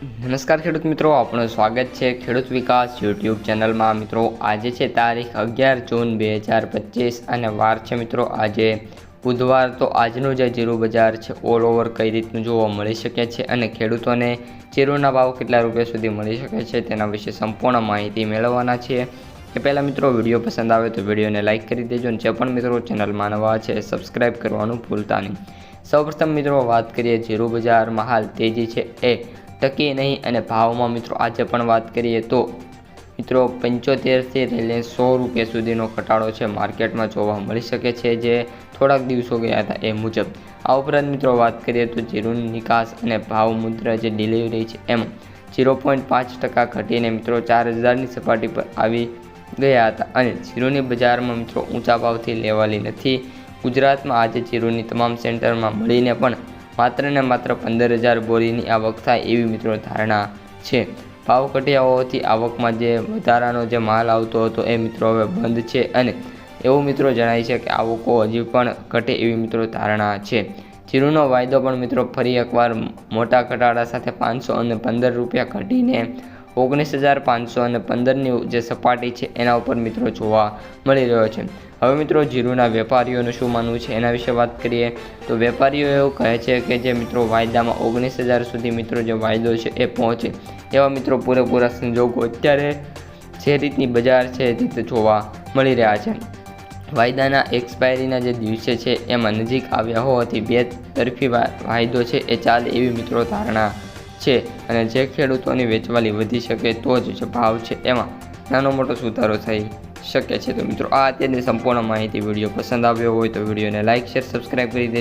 નમસ્કાર ખેડૂત મિત્રો આપણું સ્વાગત છે ખેડૂત વિકાસ યુટ્યુબ ચેનલમાં. મિત્રો, આજે છે તારીખ અગિયાર જૂન બે હજાર પચીસ અને વાર છે મિત્રો આજે. બુધવાર તો આજનું જે જીરું બજાર છે. ઓલ ઓવર કઈ રીતનું જોવા મળી શકે છે અને ખેડૂતોને જીરુના ભાવ કેટલા રૂપિયા સુધી મળી શકે છે તેના વિશે સંપૂર્ણ માહિતી મેળવવાના છીએ એ પહેલાં મિત્રો, વીડિયો પસંદ આવે તો વિડીયોને લાઇક કરી દેજો અને જે પણ મિત્રો ચેનલમાં નવા છે, સબસ્ક્રાઇબ કરવાનું ભૂલતા નહીં. સૌપ્રથમ મિત્રો, વાત કરીએ જીરું બજારમાં. હાલ તેજી છે એ ટકી નહીં અને ભાવમાં મિત્રો આજે પણ વાત કરીએ તો મિત્રો પંચોતેરથી લઈને સો રૂપિયા સુધીનો ઘટાડો છે માર્કેટમાં જોવા મળી શકે છે જે થોડાક દિવસો ગયા હતા એ મુજબ. આ ઉપરાંત મિત્રો વાત કરીએ તો જીરુની નિકાસ અને ભાવ મુદ્રા જે ડિલિવરી છે એમ ઝીરો પોઈન્ટ પાંચ ટકા ઘટીને મિત્રો ચાર હજારની સપાટી પર આવી ગયા હતા અને જીરુની બજારમાં મિત્રો ઊંચા ભાવથી લેવાલી નથી. ગુજરાતમાં આજે જીરુની તમામ સેન્ટરમાં મળીને પણ માત્ર ને માત્ર પંદર હજાર બોરીની આવક થાય એવી મિત્રો ધારણા છે. હોવાથી આવકમાં જે વધારાનો જે માલ આવતો હતો એ મિત્રો હવે બંધ છે અને એવું મિત્રો જણાય છે કે આવકો હજી પણ ઘટે એવી મિત્રો ધારણા છે. જીરુનો વાયદો પણ મિત્રો ફરી એકવાર મોટા ઘટાડા સાથે પાંચસો અને પંદર રૂપિયા ઘટીને ઓગણીસ હજાર પાંચસો અને પંદરની જે સપાટી છે એના ઉપર મિત્રો જોવા મળી રહ્યો છે. હવે મિત્રો જીરુના વેપારીઓનું શું માનવું છે એના વિશે વાત કરીએ. તો વેપારીઓ એવું કહે છે કે જે મિત્રો વાયદામાં ઓગણીસ હજાર સુધી મિત્રો જે વાયદો છે એ પહોંચે. એવા મિત્રો પૂરેપૂરા સંજોગો અત્યારે જે રીતની બજાર છે રીતે જોવા મળી રહ્યા છે. વાયદાના એક્સપાયરીના જે દિવસે છે એમાં નજીક આવ્યા હોવાથી બે તરફી વાયદો છે એ ચાલે એવી મિત્રો ધારણા છે. અને જે ખેડૂતોની વેચવાલી વધી શકે તો જ ભાવ છે એમાં. નાનો મોટો સુધારો થઈ શકે છે તો મિત્રો, આ અત્યારની સંપૂર્ણ માહિતી વીડિયો પસંદ આવ્યો હોય તો વિડીયોને લાઇક શેર સબસ્ક્રાઈબ કરી દેજો.